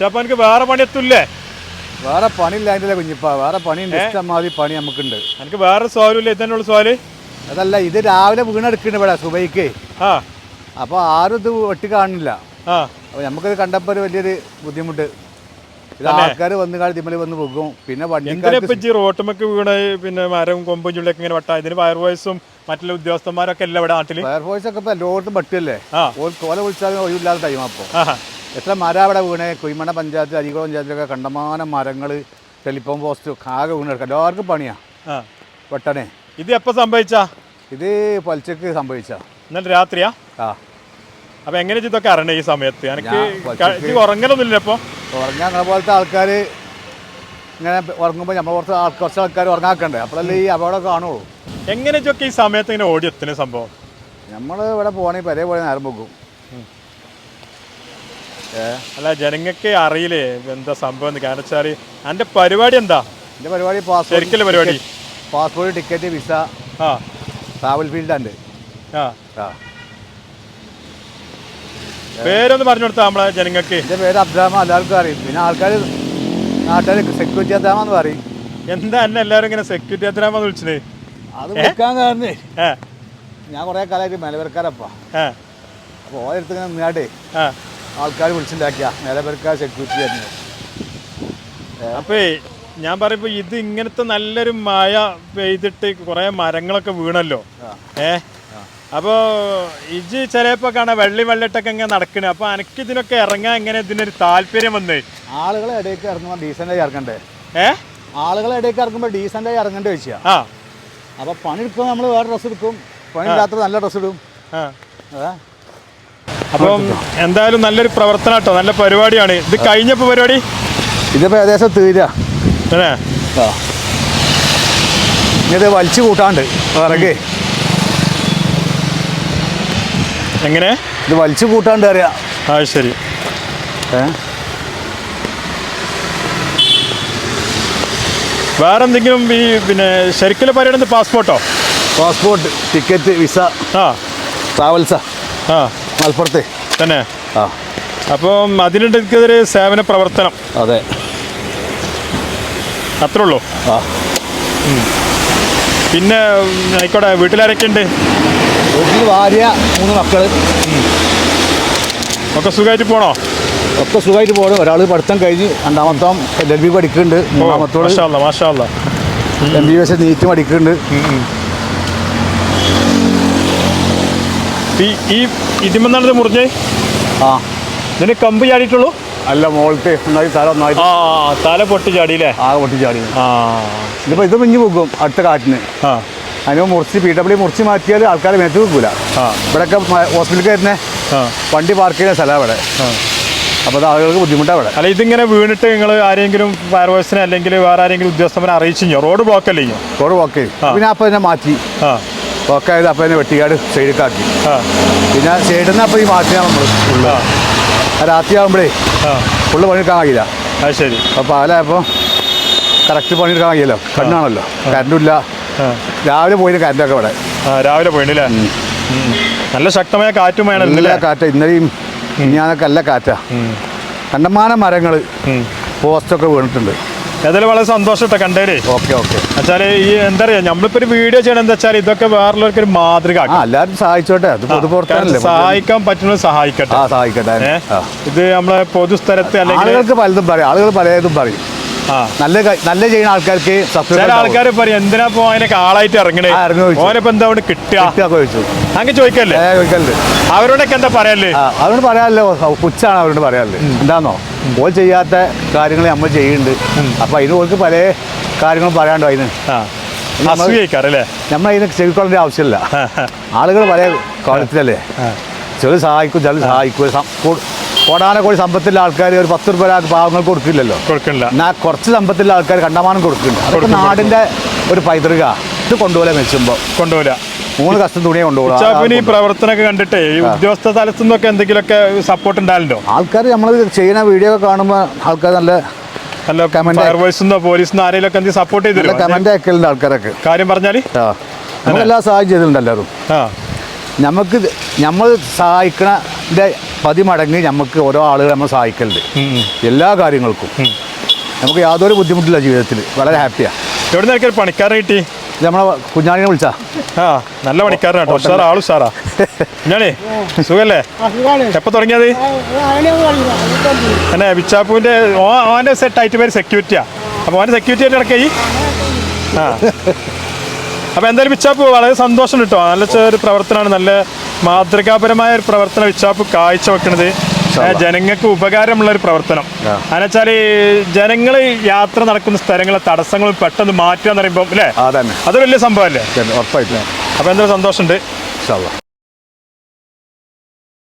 ചാപ്പ എനിക്ക് വേറെ പണി എത്തൂല്ലേ വേറെ പണിയില്ലായിട്ടില്ല കുഞ്ഞിപ്പ. വേറെ പണി ഇഷ്ടംമാതിരി പണി നമുക്കുണ്ട്. എനിക്ക് വേറെ സ്വാലില്ല ഇതന്നെയുള്ള സ്വാൽ അതല്ല ഇത് രാവിലെ വീണെടുക്കുന്നുണ്ട് ഇവിടെ സുബൈക്ക്. ആ. അപ്പോൾ ആരും ഇത് വെട്ടി കാണില്ല ആ. അപ്പോൾ നമുക്കിത് കണ്ടപ്പോൾ ഒരു വലിയൊരു ബുദ്ധിമുട്ട്. ഇത് ആൾക്കാർ വന്ന് കാലത്ത് ഇതിമ്മൽ വന്ന് പോകും. പിന്നെ റോട്ടുമൊക്കെ വീണ് പിന്നെ മരവും കൊമ്പും ചുള്ളിയൊക്കെ ഇങ്ങനെ വട്ട? ഇതിന് ഫയർവോയ്സും മറ്റുള്ള ഉദ്യോഗസ്ഥന്മാരൊക്കെ അല്ല ഇവിടെ നാട്ടിൽ? ഫയർഫോഴ്സ് ഒക്കെ ഇപ്പോൾ എല്ലായിടത്തും പട്ടിയല്ലേ കോല വിളിച്ചാൽ ഒഴിവില്ലാത്ത ടൈം അപ്പോൾ എത്ര മരം അവിടെ വീണേ? കുയ്മണ പഞ്ചായത്ത് അരികുളം പഞ്ചായത്തിലൊക്കെ കണ്ടമാനം മരങ്ങൾ ടെലിഫോൺ പോസ്റ്റ് ആകെ വീണെടുക്കാം എല്ലാവർക്കും പണിയാണ് വെട്ടണേ ഇത് എപ്പോ സംഭവിച്ചാ? ഇത് പലിച്ചക്ക് സംഭവിച്ച. ഇന്നലെ രാത്രിയാ? ആ. അപ്പൊ എങ്ങനെ ഇതൊക്കെ അറിയണേ ഈ സമയത്ത്? എനിക്ക് ഉറങ്ങലൊന്നുമില്ല ഇപ്പൊ. ഉറങ്ങാൻ അങ്ങനെ പോലത്തെ ആൾക്കാർ ഇങ്ങനെ ഉറങ്ങുമ്പോൾ നമ്മൾ കുറച്ച് കുറച്ച് ആൾക്കാർ ഉറങ്ങാക്കണ്ടേ? അപ്പോഴല്ലേ ഈ അപകടം കാണുള്ളൂ. എങ്ങനെ ഇതൊക്കെ ഈ സമയത്ത് ഇങ്ങനെ ഓടി എത്തുന്ന സംഭവം? നമ്മൾ ഇവിടെ പോകണമെങ്കിൽ പരേ പോലെ നേരം പോകും. അല്ല ജനങ്ങൾക്ക് അറിയില്ലേ എന്താ സംഭവം കാരണം എന്റെ പരിപാടി എന്താ? എന്റെ പരിപാടി പാസ്പോർട്ട് പരിപാടി. പാസ്പോർട്ട് ടിക്കറ്റ് വിസ ആ. ട്രാവൽ ഫീൽഡ് ആണ് ആ. ആ. പേരൊന്ന് പറഞ്ഞു കൊടുത്താ നമ്മളെ ജനങ്ങൾക്ക്. എന്റെ പേര് അബ്ദാമ എല്ലാവർക്കും അറിയും. പിന്നെ ആൾക്കാർ നാട്ടുകാർ സെക്യൂരിറ്റി അബ്ദാമെന്ന് പറയും. എന്താ എന്നെ എല്ലാരും ഇങ്ങനെ സെക്യൂരിറ്റി എത്രാമെന്ന് വിളിച്ചത്? അത് വിൽക്കാൻ കാരണം. ഞാൻ കുറേ കാലമായിട്ട് മലവർക്കാരപ്പാ അപ്പോൾ ഓരോരുത്തർ ഇങ്ങനെ ആൾക്കാർ വിളിച്ചുണ്ടാക്കിയ. മേലവരക്കാർ സെക്യൂരിറ്റി ആയിരുന്നു. അപ്പേ ഞാൻ പറയുമ്പോ ഇത് ഇങ്ങനത്തെ നല്ലൊരു മഴ പെയ്തിട്ട് കുറെ മരങ്ങളൊക്കെ വീണല്ലോ. ഏ? അപ്പോ ഇജ് ചിലപ്പോ കാണാൻ വെള്ളി വെള്ളിട്ടൊക്കെ ഇങ്ങനെ നടക്കണേ. അപ്പൊ എനിക്ക് ഇതിനൊക്കെ ഇറങ്ങാൻ എങ്ങനെ ഇതിനൊരു താല്പര്യം വന്നേ? ആളുകളെ ഇടയ്ക്ക് ഇറങ്ങുമ്പോൾ ഡീസന്റായി ഇറങ്ങണ്ടേ? ഏ? ആളുകളെ ഇടയ്ക്ക് ഇറങ്ങുമ്പോൾ ഡീസന്റായി ഇറങ്ങണ്ടേ വെച്ചാ ആ. അപ്പോൾ പണി എടുക്കുമ്പോൾ നമ്മൾ വേറെ ഡ്രസ് എടുക്കും. പണി ഇല്ലാത്ത നല്ല ഡ്രസ് ഇടും. ആ? അപ്പം എന്തായാലും നല്ലൊരു പ്രവർത്തനം കേട്ടോ നല്ല പരിപാടിയാണ്. ഇത് കഴിഞ്ഞപ്പോ പരിപാടി? ഇതിപ്പോൾ ഏകദേശം തീരുക അല്ലേ ഇത് വലിച്ചു കൂട്ടാണ്ട് വിറകെ എങ്ങനെ? ഇത് വലിച്ചു കൂട്ടാണ്ട് അറിയാം ആ ശരി. വേറെ എന്തെങ്കിലും ഈ പിന്നെ ശരിക്കുള്ള പരിപാടി പാസ്പോർട്ടോ? പാസ്പോർട്ട് ടിക്കറ്റ് വിസ ആ. ട്രാവൽസാ. ആ. മലപ്പുറത്ത്. തന്നെ? ആ. അപ്പം അതിനിടയ്ക്കെതിരെ സേവന പ്രവർത്തനം. അതെ. അത്രേ ഉള്ളൂ ആ പിന്നെ ആയിക്കോട്ടെ വീട്ടിലാരൊക്കെ ഉണ്ട് വീട്ടിൽ ഭാര്യ മൂന്ന് മക്കൾ ഒക്കെ സുഖമായിട്ട് പോണോ? ഒക്കെ സുഖമായിട്ട് പോകണം ഒരാൾ പഠിത്തം കഴിഞ്ഞ് രണ്ടാമത്തോം എൽ എൽ ബി പഠിക്കുന്നുണ്ട് മൂന്നാമത്തോളം മാഷാല്ല മാഷാല്ല എം ബി എസ് നീറ്റ് പഠിക്കുന്നുണ്ട് ഈ ഈ ഇതിമെന്നാണിത് മുറിഞ്ഞേ ആ. ഇതിന് കമ്പ് ചാടിയിട്ടുള്ളൂ? അല്ല മോളത്തെ തല ഒന്നായി. ആ തല പൊട്ടി ചാടിയില്ലേ? പൊട്ടി ചാടി. ആ. ഇതിപ്പോൾ ഇത് മിഞ്ഞു പോകും അടുത്ത കാറ്റിന്. ആ. അതിന് മുറിച്ച് പി ഡബ്ല്യു മുറിച്ച് മാറ്റിയാൽ ആൾക്കാർ മേത്ത് വെക്കൂല ആ. ഇവിടെയൊക്കെ ഹോസ്പിറ്റലിൽ വരുന്നേ വണ്ടി പാർക്ക് ചെയ്യുന്ന സ്ഥലം അവിടെ ആ. അപ്പോൾ അത് ആളുകൾക്ക് ബുദ്ധിമുട്ടാണ് അവിടെ അല്ല ഇതിങ്ങനെ വീണിട്ട് നിങ്ങൾ ആരെങ്കിലും ഫയർവേഴ്സിനെ അല്ലെങ്കിൽ വേറെ ആരെങ്കിലും ഉദ്യോഗസ്ഥനെ അറിയിച്ചോ റോഡ് ബ്ലോക്ക് അല്ലേ റോഡ് ബ്ലോക്ക് ചെയ്യും. പിന്നെ അപ്പോൾ തന്നെ മാറ്റി. ബ്ലോക്ക് ആയത് അപ്പം തന്നെ വെട്ടിക്കാട് സൈഡിലേക്കാക്കി പിന്നെ സൈഡിൽ നിന്ന് അപ്പോൾ ഈ മാറ്റിയാണ് നമ്മൾ ഫുള്ള് ആ. രാത്രി ആകുമ്പോഴേ ഫുള്ള് പണിയെടുക്കാൻ കഴിയില്ല. അത് ശരി. അപ്പോൾ പകലായപ്പോൾ കറക്റ്റ് പണിയെടുക്കാൻ കഴിയില്ലോ കണ്ണാണല്ലോ. കറണ്ടും ഇല്ല ആ. രാവിലെ പോയിട്ട് കറണ്ടൊക്കെ ഇവിടെ. രാവിലെ പോയിണ്ടല്ലേ നല്ല ശക്തമായ കാറ്റും നല്ല ഇന്നലെ കാറ്റ. ഇന്നലെയും ഞാനൊക്കെ നല്ല കാറ്റാ. കണ്ടമാനം മരങ്ങൾ പോസ്റ്റൊക്കെ വീണിട്ടുണ്ട്. ഏതായാലും വളരെ സന്തോഷം കേട്ടോ കണ്ടേര്. Okay okay. വെച്ചാൽ ഈ എന്താ പറയാ നമ്മളിപ്പോ ഒരു വീഡിയോ ചെയ്യണം എന്താ വെച്ചാൽ ഇതൊക്കെ വേറുള്ളവർക്ക് ഒരു മാതൃക എല്ലാവരും സഹായിച്ചോട്ടെ. സഹായിക്കാൻ പറ്റുന്നത് സഹായിക്കട്ടെ. സഹായിക്കട്ടെ. ഇത് നമ്മളെ പൊതുസ്ഥലത്ത് അല്ലെങ്കിൽ ആളുകൾക്ക് പലതും പറയും ആളുകൾ പലതും പറയും. നല്ല നല്ല ചെയ്യുന്ന ആൾക്കാർക്ക് ചില ആൾക്കാർ പറയും എന്തിനാ പോ അതിനൊക്കെ ആളായിട്ട് ഇറങ്ങണേ? ഓനിപ്പോ എന്താ അവിടെ കിട്ടുക? അങ്ങനെ ചോദിക്കല്ലേ? ചോദിക്കല്ലേ? അവരോടൊക്കെ എന്താ പറയാല്ലേ അവരോട് പറയാല്ലോ പുച്ഛാണ് അവരോട് പറയാല്ലേ എന്താന്നോ? ഓൾ ചെയ്യാത്ത കാര്യങ്ങൾ നമ്മൾ ചെയ്യുന്നുണ്ട്. അപ്പൊ അതിന് പോലത്തെ പല കാര്യങ്ങളും പറയാണ്ടോ അതിന്? നമ്മൾ അതിന് ചെവിക്കൊള്ളേണ്ട ആവശ്യമില്ല. ആളുകൾ പല കാലത്തിലല്ലേ ചില സഹായിക്കും ചില സഹായിക്കും കോടാനക്കോടി സമ്പത്തുള്ള ആൾക്കാർ ഒരു പത്ത് രൂപ പാവങ്ങൾക്ക് കൊടുക്കില്ലല്ലോ. കൊടുക്കില്ല എന്നാൽ കുറച്ച് സമ്പത്തുള്ള ആൾക്കാർ കണ്ടമാനം കൊടുക്കുന്നുണ്ട്. അതൊക്കെ നാടിന്റെ നാടിന്റെ ഒരു പൈതൃക. ഇത് കൊണ്ടുപോലെ മെച്ചുമ്പോൾ കൊണ്ടുപോലെ മൂന്ന് കഷ്ടം തുണിയെ കൊണ്ടുപോകും ഈ പ്രവർത്തനമൊക്കെ കണ്ടിട്ട് ഈ ഉദ്യോഗസ്ഥ തലത്തു നിന്നൊക്കെ എന്തെങ്കിലുമൊക്കെ സപ്പോർട്ട് ഉണ്ടാവലുണ്ടോ? ആൾക്കാർ നമ്മൾ ചെയ്യുന്ന വീഡിയോ ഒക്കെ കാണുമ്പോൾ ആൾക്കാർ നല്ല നല്ല കമന്റ് ഫയർവേഴ്സിന്നോ പോലീസിന്നോ ആരെങ്കിലും എന്തെങ്കിലും സപ്പോർട്ട് ചെയ്തില്ല കമന്റ് അയക്കലുണ്ട് ആൾക്കാരൊക്കെ. കാര്യം പറഞ്ഞാൽ നമ്മളെല്ലാം സഹായം ചെയ്തിട്ടുണ്ട് എല്ലാവരും നമുക്ക് നമ്മൾ സഹായിക്കണതിന്റെ പതിമടങ്ങ് നമുക്ക് ഓരോ ആളുകൾ നമ്മൾ സഹായിക്കലുണ്ട്. എല്ലാ കാര്യങ്ങൾക്കും. നമുക്ക് യാതൊരു ബുദ്ധിമുട്ടില്ല ജീവിതത്തിൽ. വളരെ ഹാപ്പിയാണ് എവിടെ നിന്നൊക്കെ പണിക്കാരെ കിട്ടി? നമ്മളെ കുഞ്ഞാണിനെ വിളിച്ചാ. ആ നല്ല പണിക്കാരനാട്ടോ ഉഷാറാ ആൾ ഉഷാറാ. ഞാനേ സുഖല്ലേ? എപ്പോൾ തുടങ്ങിയത്? എന്നെ ബിച്ചാപ്പുവിന്റെ ഓന്റെ സെറ്റായിട്ട് സെറ്റ് പേര് സെക്യൂരിറ്റിയാ അപ്പോൾ ഓന്റെ സെക്യൂരിറ്റി ആയിട്ട് ഇടയ്ക്ക് ആ. അപ്പോൾ എന്തായാലും ബിച്ചാപ്പ് വളരെ സന്തോഷം കിട്ടുമോ നല്ല ചെറിയ ഒരു പ്രവർത്തനമാണ് നല്ല മാതൃകാപരമായ ഒരു പ്രവർത്തനം വിച്ചാപ്പ് കാഴ്ച വെക്കുന്നത് ജനങ്ങൾക്ക് ഉപകാരമുള്ള ഒരു പ്രവർത്തനം. ആ. എന്നുവെച്ചാൽ ജനങ്ങൾ യാത്ര നടക്കുന്ന സ്ഥലങ്ങളെ തടസ്സങ്ങൾ പെട്ടെന്ന് മാറ്റുക എന്ന് പറയുമ്പോൾ അല്ലേ അത് വലിയ സംഭവമല്ലേ? ഉറപ്പായിട്ടില്ല അപ്പൊ എന്തൊരു സന്തോഷമുണ്ട്.